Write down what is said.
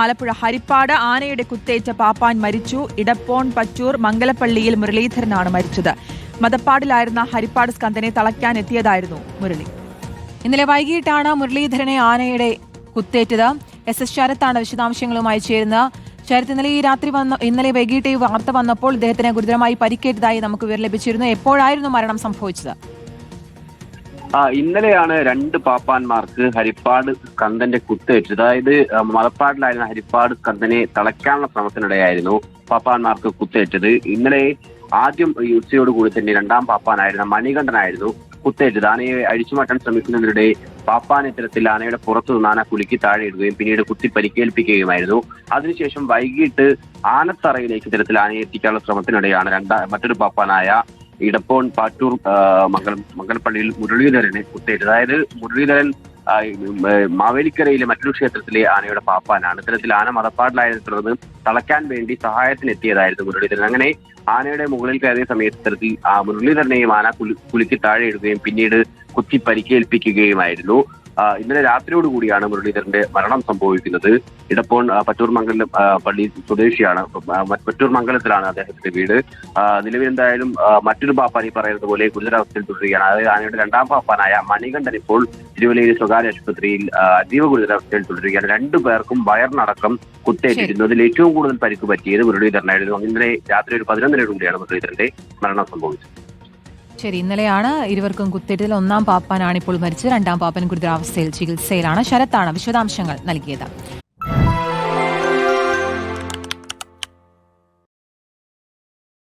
ആലപ്പുഴ ഹരിപ്പാട് ആനയുടെ കുത്തേറ്റ പാപ്പാൻ മരിച്ചു. ഇടപ്പോൺ പച്ചൂർ മംഗലപ്പള്ളിയിൽ മുരളീധരനാണ് മരിച്ചത്. മതപ്പാടിലായിരുന്ന ഹരിപ്പാട് സ്കന്ദനെ തളയ്ക്കാനെത്തിയതായിരുന്നു മുരളി. ഇന്നലെ വൈകിട്ടാണ് മുരളീധരനെ ആനയുടെ കുത്തേറ്റത്. എസ് എസ് ശരത്താണ് വിശദാംശങ്ങളുമായി ചേരുന്നത്. ശരത് ഇന്നലെ ഈ രാത്രി വന്ന ഇന്നലെ വൈകിട്ട് ഈ വാർത്ത വന്നപ്പോൾ ഇദ്ദേഹത്തിന് ഗുരുതരമായി പരിക്കേറ്റതായി നമുക്ക് വിവരം ലഭിച്ചിരുന്നു. എപ്പോഴായിരുന്നു മരണം സംഭവിച്ചത്? ആ ഇന്നലെയാണ് രണ്ട് പാപ്പാന്മാർക്ക് ഹരിപ്പാട് സ്കന്ദന്റെ കുത്തേറ്റ് അതായത് മലപ്പാടിലായിരുന്ന ഹരിപ്പാട് സ്കന്ദനെ തളയ്ക്കാനുള്ള ശ്രമത്തിനിടെയായിരുന്നു പാപ്പാന്മാർക്ക് കുത്തേറ്റത് ഇന്നലെ ആദ്യം ഈ ഉച്ചയോട് കൂടി തന്നെ രണ്ടാം പാപ്പാനായിരുന്ന മണികണ്ഠനായിരുന്നു കുത്തേറ്റത് ആനയെ അഴിച്ചുമാറ്റാൻ ശ്രമിക്കുന്നതിനിടെ പാപ്പാൻ ഇത്തരത്തിൽ ആനയുടെ പുറത്തു നിന്ന് ആന കുലുക്കി താഴെ ഇടുകയും പിന്നീട് കുത്തി പരിക്കേൽപ്പിക്കുകയുമായിരുന്നു. അതിനുശേഷം വൈകിട്ട് ആനത്തറയിലേക്ക് തരത്തിൽ ആനയെ എത്തിക്കാനുള്ള ശ്രമത്തിനിടെയാണ് രണ്ടാ മറ്റൊരു പാപ്പാനായ ഇടപ്പോൺ പാറ്റൂർ മംഗലം മംഗലപ്പള്ളിയിൽ മുരളീധരനെ കുത്തേറ്റത്. അതായത് മുരളീധരൻ മാവേലിക്കരയിലെ മറ്റൊരു ക്ഷേത്രത്തിലെ ആനയുടെ പാപ്പാനാണ്. ഇത്തരത്തിൽ ആന മതപ്പാടിലായതിനെ തുടർന്ന് തളയ്ക്കാൻ വേണ്ടി സഹായത്തിന് എത്തിയതായിരുന്നു മുരളീധരൻ. അങ്ങനെ ആനയുടെ മുകളിൽ കയറിയ സമയത്ത് ഇത്തരത്തിൽ ആ മുരളീധരനെയും ആന കുലു- കുലുക്കി താഴെ ഇടുകയും പിന്നീട് കുത്തി പരിക്കേൽപ്പിക്കുകയുമായിരുന്നു. ഇന്നലെ രാത്രിയോട് കൂടിയാണ് മുരളീധരന്റെ മരണം സംഭവിക്കുന്നത്. ഇടപ്പോൺ ആ, പറ്റൂർ മംഗലം പള്ളി സ്വദേശിയാണ്. പറ്റൂർ മംഗലത്തിലാണ് അദ്ദേഹത്തിന്റെ വീട്. നിലവിൽ എന്തായാലും മറ്റൊരു പാപ്പാൻ ഈ പറയുന്നത് പോലെ ഗുരുതരാവസ്ഥയിൽ തുടരുകയാണ്. അതായത് ആനയുടെ രണ്ടാം പാപ്പാനായ മണികണ്ഠൻ ഇപ്പോൾ തിരുവല്ലയിലെ സ്വകാര്യ ആശുപത്രിയിൽ അതീവ ഗുരുതരാവസ്ഥയിൽ തുടരുകയാണ്. രണ്ടു പേർക്കും വയറിനടക്കം കുത്തേറ്റിരുന്നു. അതിൽ ഏറ്റവും കൂടുതൽ പരിക്ക് പറ്റിയത് മുരളീധരനായിരുന്നു. ഇന്നലെ രാത്രി ഒരു പതിനൊന്നരയോട് കൂടിയാണ് മുരളീധരന്റെ മരണം സംഭവിച്ചത്. ശരി ഇന്നലെയാണ് ഇരുവർക്കും കുത്തേറ്റതിൽ ഒന്നാം പാപ്പാനാണ് ഇപ്പോൾ മരിച്ചത്. രണ്ടാം പാപ്പൻ ഗുരുതരാവസ്ഥയിൽ ചികിത്സയിലാണ്. ശരത്താണ് വിശദാംശങ്ങൾ നൽകിയത്.